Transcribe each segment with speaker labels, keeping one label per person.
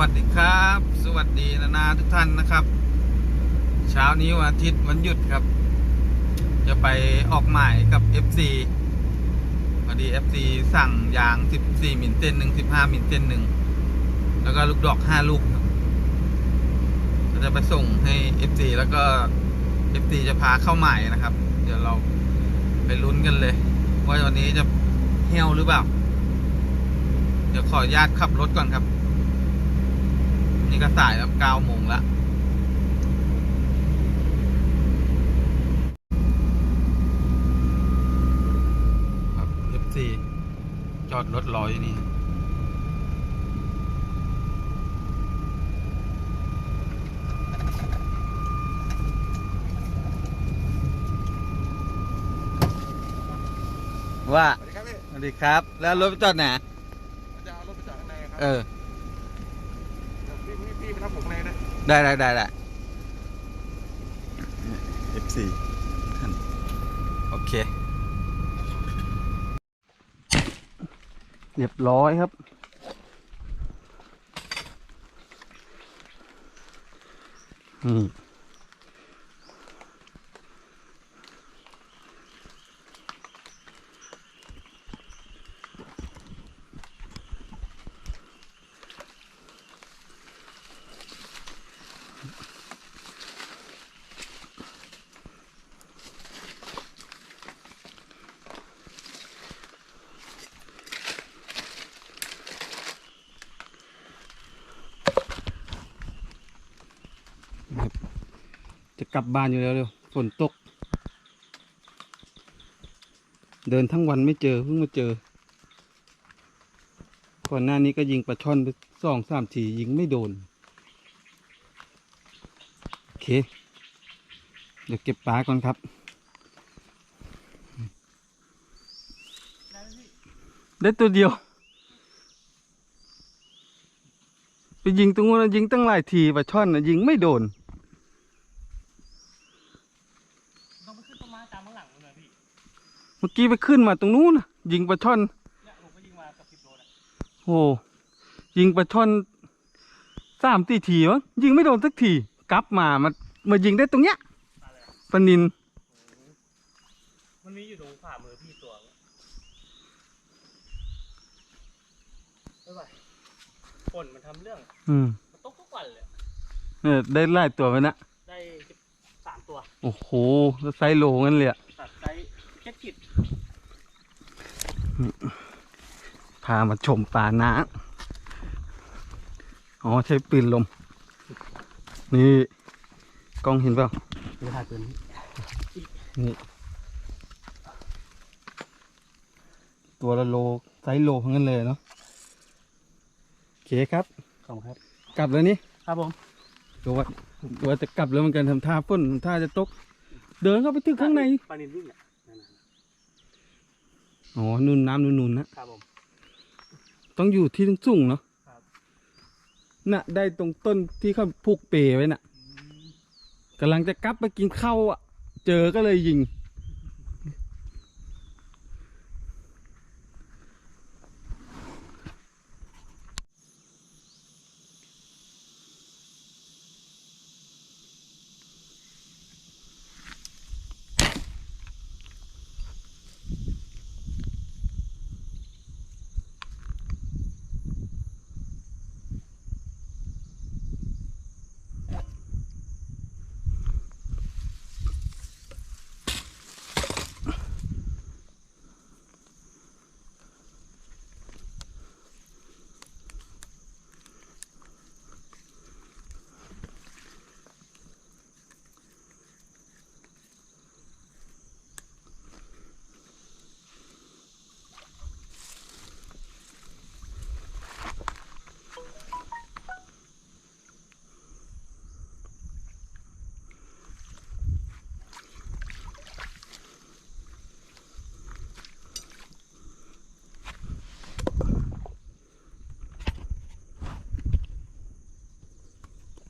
Speaker 1: วัสดีครับ สวัสดีนานาทุกท่านนะครับ เช้านี้วันอาทิตย์วันหยุดครับ จะไปออกหมายกับ FC พอดี FC สั่งยาง 14 มิลเส้นหนึ่ง15 มิลเส้นหนึ่งแล้วก็ลูกดอก 5 ลูกก็จะไปส่งให้ FC แล้วก็ FC จะพาเข้าหมายนะครับ เดี๋ยวเราไปลุ้นกันเลย ว่าวันนี้จะเหี่ยวหรือเปล่า เดี๋ยวขออนุญาตขับรถก่อนครับ นี่ก็สายแล้วเก้าโมงละครับ F4 จอดรถรออยู่นี่ ว่า
Speaker 2: สวัสดีครับพี่
Speaker 1: สวัสดีครับ แล้วรถไปจอดไหน
Speaker 2: จะเอารถไปจอดข้างในครับ
Speaker 1: เออ
Speaker 2: เดี๋ยวพี่พี่พี่ไปรับผมข้างในนะ
Speaker 1: ได้ได้ได้ได้ F4 ท่านโอเค เรียบร้อยครับ นี่ กลับบ้านอยู่แล้วเร็วฝนตก เดินทั้งวันไม่เจอเพิ่งมาเจอก่อนหน้านี้ก็ยิงปลาช่อนไปสองสามทียิงไม่โดน โอเค เดี๋ยวเก็บปลาก่อนครับได้ตัวเดียว ไปยิงตรงนู้นยิงตั้งหลายทีปลาช่อนนะยิงไม่โดน
Speaker 3: ต้องไปขึ้นต้นไม้ตามข้างหลังนู่นเลยพี่
Speaker 1: เมื่อกี้ไปขึ้นมาตรงนู้นน่ะยิงปลาช่อน
Speaker 3: เนี่ยผมก็ยิงมากับสิบโลนะ
Speaker 1: โอ้ยิงปลาช่อนสามตีทีวะยิงไม่โดนสักทีกลับมามามายิงได้ตรงเนี้ย
Speaker 3: ตายเลย
Speaker 1: ปลานิน
Speaker 3: มันมีอยู่ตรงฝ่ามือพี่ตัวไม่ไหวฝนมันทำเรื่อง
Speaker 1: อืม
Speaker 3: มันตกทุกวันเลย
Speaker 1: เนี่ยได้ไล่ตัวไปนะ
Speaker 3: ได้สามตัว
Speaker 1: โอ้โหแล้วไซส์โลงั้นเลยอะ
Speaker 3: ตัดไซส์แค่ กิด
Speaker 1: พามาชมปลาน้าอ๋อใช้ปืนลม นี่กล้องเห็นเปล่า
Speaker 3: ราคาตัวนี้
Speaker 1: นี่ ตัวละโลไซส์โลทั้งนั้นเลยเนาะโอเคครับ
Speaker 3: ขอบคุณครับ
Speaker 1: กลับแล้วนี่
Speaker 3: ครับผม
Speaker 1: ตัวว่าตัวจะกลับแล้วเหมือนกันทำท่าฝนทำท่าจะตก เดินเข้าไปถึงข้างใน
Speaker 3: ปลานินวิ่งเนี่ยนั่น
Speaker 1: อ๋อนุ่นน้ำนุ่นๆนะ
Speaker 3: ๆครับผม
Speaker 1: ต้องอยู่ที่สูงๆเนาะ
Speaker 3: ครับ
Speaker 1: น่ะ ได้ตรงต้นที่เขาผูกเปรไว้น่ะกำลังจะกลับไปกินข้าวอะ เจอก็เลยยิง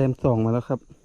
Speaker 1: ต็มสองมาแล้วครับ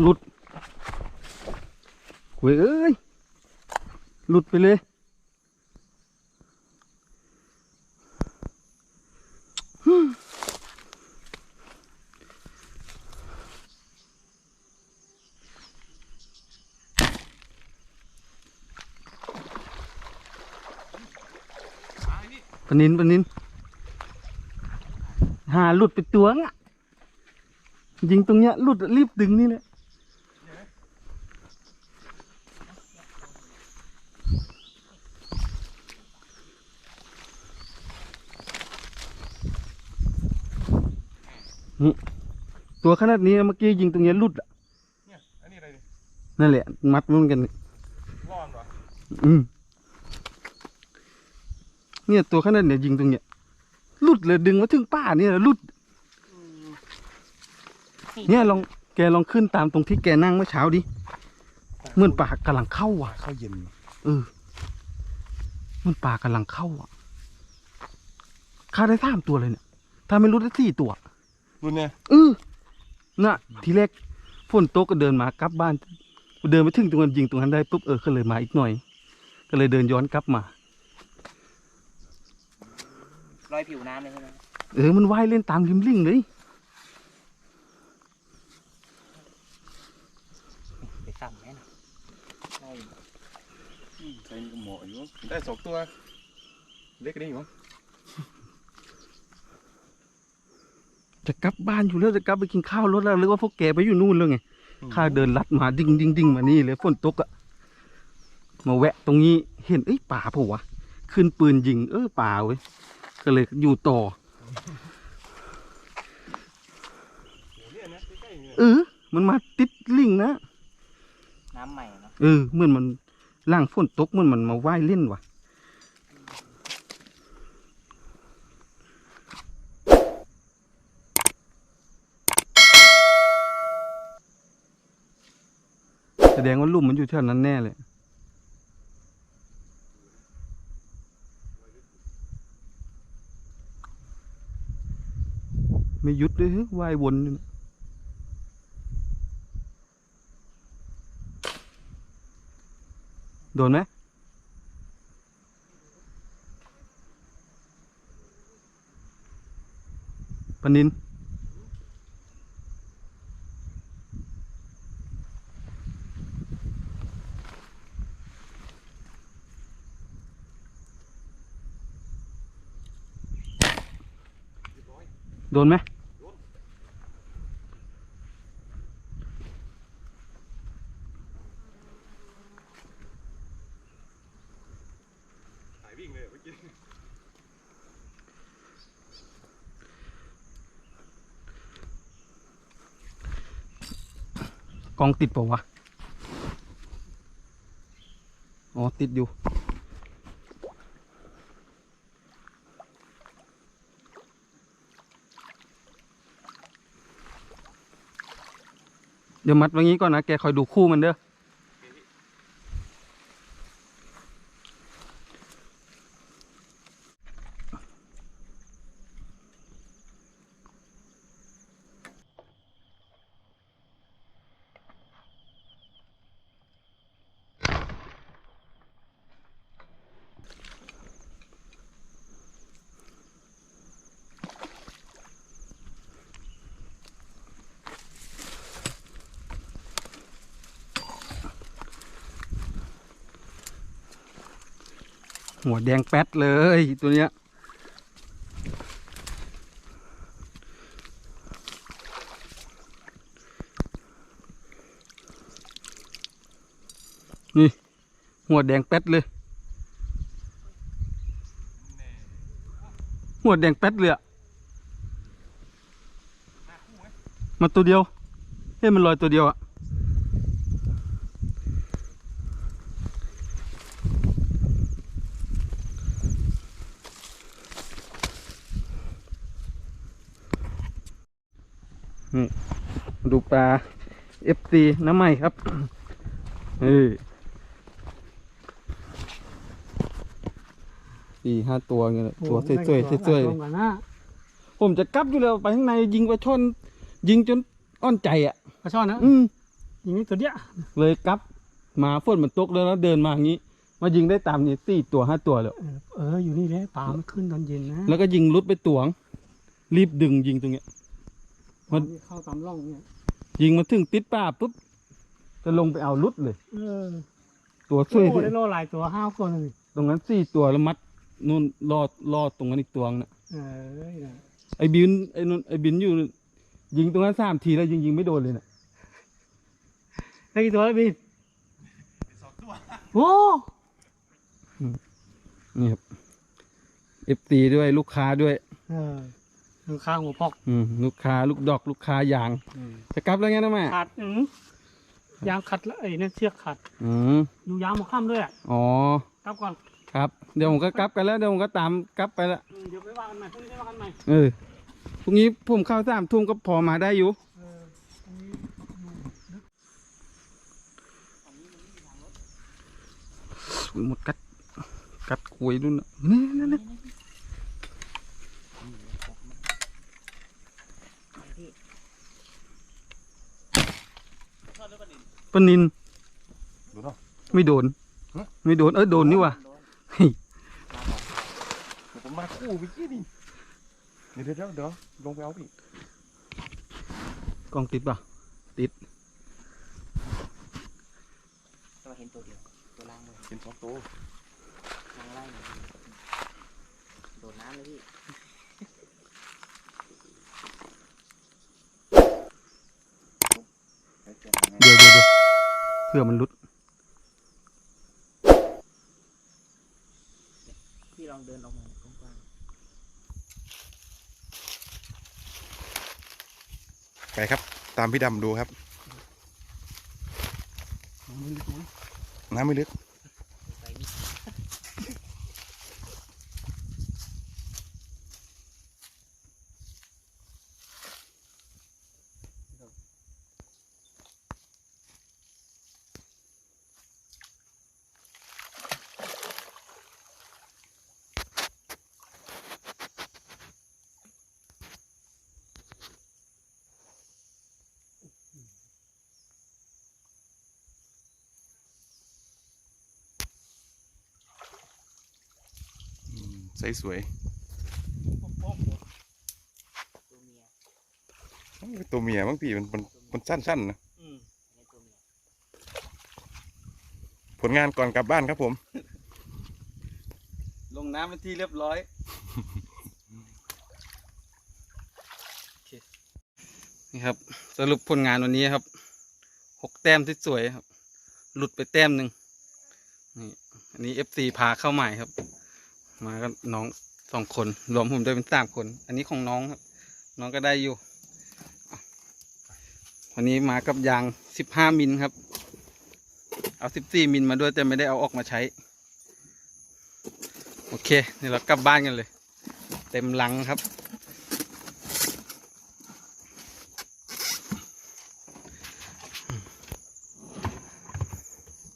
Speaker 1: หลุดเว้ยเอ้ย หลุดไปเลย ปนินปนิน หาหลุดไปตัวงอะยิงตรงเนี้ยหลุดรีบดึงนี่แหละ ตัวขนาดนี้นะเมื่อกี้ยิงตรงเนี้ยหลุดอะ
Speaker 2: เนี่ยอันนี้อะไรเนี่ย
Speaker 1: นั่นแหละ มัดมันกันนี่
Speaker 2: ร่อนวะ
Speaker 1: อืมเนี่ยตัวขนาดเนี่ยยิงตรงเนี้ยหลุดเลยดึงมาถึงป้าเนี่ยหลุด เนี่ยลองแกลองขึ้นตามตรงที่แกนั่งเมื่อเช้าดิเหมือนป่ากำลังเข้าอะ
Speaker 2: ข้าวเย็น
Speaker 1: เออเหมันป่ากำลังเข้าอะฆ่าได้สามตัวเลยเนี่ย ถ้าไม่รู้ได้สี่ตัว
Speaker 2: รุ่นเนี่ย
Speaker 1: เออน่ะ ทีแรกฝนตกก็เดินมากลับบ้าน เดินไปถึงตรงนั้นยิงตรงนั้นได้ปุ๊บเออก็เลยมาอีกหน่อย ก็เลยเดินย้อนกลับมา
Speaker 3: รอยผิวน้ำเลยใช่ไหม
Speaker 1: เออมันว่ายเล่นตามริมลิ่งเลย
Speaker 3: ไปซ้ำแม่นะได้อยู่
Speaker 2: ใส่หมออยู่ได้สองตัว เล็กกว่านี้อยู่มั้ง
Speaker 1: จะกลับบ้านอยู่แล้วจะกลับไปกินข้าวรถแล้วหรือว่าพวกแกไปอยู่นู่นแล้วไงข้าเดินลัดมาดิ่งดิ่งดิ่งมานี่เลยฝนตกอะมาแวะตรงนี้เห็นเอ้ยป่าเปล่าวะขึ้นปืนยิงเออป่าเว้ยก็เลยอยู่ต่อ
Speaker 2: โอ้เนี่ยนะใกล้ๆเนี่ย
Speaker 1: เออมันมาติดลิงนะ
Speaker 3: น้ำใหม่เนาะ
Speaker 1: เออเหมือนมันล่างฝนตกเหมือนมันมาว่ายเล่นว่ะ ดงว่าลุ่มมันอยู่แถวนั้นแน่เลยไม่หยุดเลยฮ้ยว่ายวนอยู่โดนไหมปนิน โดนไหม
Speaker 2: หายวิ่งเลยเมื่อกี้
Speaker 1: กองติดเปล่าวะ อ๋อ ติดอยู่ ดี๋ยวมัดไว้งี้ก่อนนะแกคอยดูคู่มันเด้อ หัวแดงแป๊ดเลยตัวเนี้ยนี่ หัวแดงแป๊ดเลย หัวแดงแป๊ดเลยอะมาตัวเดียว เฮ้ยมันลอยตัวเดียวอะ ดูปลา FC น้ำใหม่ครับเฮ้ยสี่ห้าตัวเงี้ยแหละตัวสวยๆสวยๆผมจะกลับอยู่แล้วไปข้างในยิงปลาช่อน ยิงจนอ้อนใจอะ
Speaker 3: ปลาช่อนนะ
Speaker 1: อืม
Speaker 3: อย่างนี้ตัวเนี้ย
Speaker 1: เลยกลับมาฝนมันตกแล้วแล้วเดินมาอย่างนี้ มายิงได้ตามนี้สี่ตัวห้าตัวเลย
Speaker 3: เออเอออยู่นี่แหละปลามันขึ้นตอนเย็นนะ
Speaker 1: แล้วก็ยิงรุดไปตวง รีบดึงยิงตรงเนี้ย มัน
Speaker 3: เข้าตามร่องเนี่ย
Speaker 1: ยิงมาถึงติดป่าปุ๊บจะลงไปเอารุดเลย
Speaker 3: เออ
Speaker 1: ตัว
Speaker 3: โอ้
Speaker 1: ช่วย
Speaker 3: โหได้โลหลายตัวห้าคนเลย
Speaker 1: ตรงนั้นสี่ตัวแล้วมัดนู่นรอดรอดตรงนั้นอีกตัวน่ะ
Speaker 3: เออนะ
Speaker 1: ไอ้บินไอ้นู่นไอ้บินอยู่ ยิงตรงนั้นสามทีแล้วยิงยิงไม่โดนเลยน่ะ
Speaker 3: ได้กี่ตัวแล้วบินโอ้
Speaker 1: นี่ครับเอฟตีด้วยลูกค้าด้วย
Speaker 3: เออ ดูข้างหัวพอก
Speaker 1: อืมลูกค้าลูกดอกลูกค้ายางจะกลับแล้วไงนะแม่
Speaker 3: ขัดอืมยางขัดแล้วไอ้นั่นเชือกขัด
Speaker 1: อืม
Speaker 3: อยู่ยางหมดข้ามด้วยอะ
Speaker 1: อ๋อ
Speaker 3: กลับก่อน
Speaker 1: ครับ เดี๋ยวผมก็กลับกันแล้วเดี๋ยวผมก็ตามกลับไปละ
Speaker 3: อืมเดี๋ยวไปว่ากันใหม่พรุ่งนี้ไปว่ากันใหม่
Speaker 1: เออพรุ่งนี้ผมเข้าสามทุ่มก็พอมาได้อยู่
Speaker 3: เออพรุ่งนี้
Speaker 1: หมดกัดกัดคุยนู่นน่ะนี่นั่นนั่น ปนิน
Speaker 2: ดูเนาะ
Speaker 1: ไม่โดน
Speaker 2: ฮะ
Speaker 1: ไม่โดน เออโดนนี่ว่ะเฮ้ย
Speaker 2: เดี๋ยวผมมาคู่ไปกี้ดิเดี๋ยวเดี๋ยวเดี๋ยวลงไปเอาพี่
Speaker 1: กล้องติดป่ะ
Speaker 4: ก็เห็นตัวเดียวตัวล่างเลย
Speaker 2: เป็นสองตัว
Speaker 4: ล่างล่างเลยโดดน้ำเลยพี่
Speaker 2: ไอ้เจ้าทำไง
Speaker 1: เดี๋ยวเดี๋ยวเดี๋ยว เพื่อมันรุด
Speaker 4: พี่ลองเดินออกมากว้าง
Speaker 2: ไปครับ ตามพี่ดำดูครับน้ำไม่ลึก
Speaker 4: น้ำไม่ลึ
Speaker 2: ก สสวย
Speaker 4: ตัวเมีย
Speaker 2: ตัวเมียบางทีมันมันมันสั้นๆนะ
Speaker 4: อืมอันนี้ตัวเมีย
Speaker 2: ผลงานก่อนกลับบ้านครับผม
Speaker 1: ลงน้ำเป็นที่เรียบร้อย นี่ครับ สรุปผลงานวันนี้ครับหกแต้มที่สวยครับ หลุดไปแต้มหนึ่งนี่อันนี้เอฟซีพาเข้าใหม่ครับ มาก็น้องสองคนรวมผมด้วยเป็นสามคน อันนี้ของน้องครับ น้องก็ได้อยู่ วันนี้มากับยางสิบห้ามิลครับ เอาสิบสี่มิลมาด้วยแต่ไม่ได้เอาออกมาใช้ โอเคนี่เรากลับบ้านกันเลย เต็มลังครับ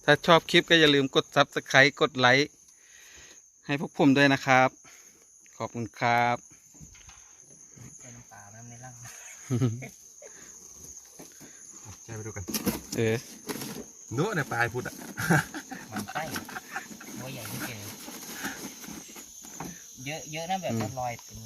Speaker 1: ถ้าชอบคลิปก็อย่าลืมกด Subscribe กดไลค์ ให้พวกผมด้วยนะครับ ขอบคุณครับ
Speaker 4: เจอน้ำปลาน้ำในร่าง
Speaker 2: ใช่ไปดูกัน
Speaker 1: เออ
Speaker 2: โน้เนี่ยปลายพุดอะ
Speaker 4: มันไส้หัวใหญ่ไม่เจอเยอะเยอะนะแบบนั้นลอยเป็น